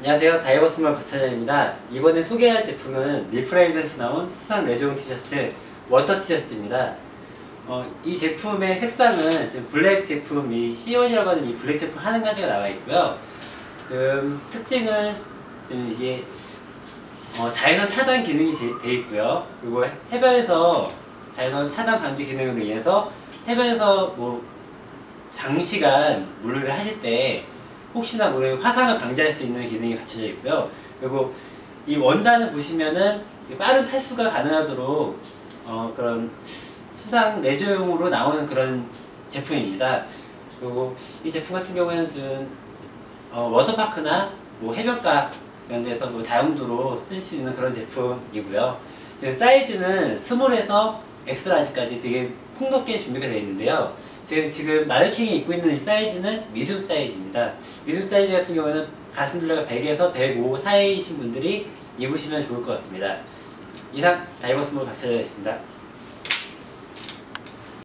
안녕하세요. 다이버스몰 박차장입니다. 이번에 소개할 제품은 리프라이드에서 나온 수상 레조용 티셔츠 워터 티셔츠입니다. 어, 이 제품의 색상은 지금 블랙 제품 이 C1이라고 하는 이 블랙 제품 한 가지가 나와 있고요. 음, 특징은 지금 이게 어, 자외선 차단 기능이 제- 돼 있고요. 그리고 해변에서 자외선 차단 방지 기능으로 인해서 해변에서 뭐 장시간 물놀이를 하실 때 혹시나 모르는 화상을 방지할 수 있는 기능이 갖춰져 있고요. 그리고 이 원단을 보시면은 빠른 탈수가 가능하도록 어, 그런 수상 내조용으로 나오는 그런 제품입니다. 그리고 이 제품 같은 경우에는 어, 워터파크나 뭐 해변가 이런 데서 뭐 다용도로 쓰실 수 있는 그런 제품이고요. 지금 사이즈는 스몰에서 엑스라지까지 되게 폭넓게 준비가 되어 있는데요. 지금 지금 마네킹이 입고 있는 이 사이즈는 미디움 사이즈입니다. 미디움 사이즈 같은 경우에는 가슴 둘레가 100에서 105 사이이신 분들이 입으시면 좋을 것 같습니다. 이상 다이버스몰 박차장이었습니다.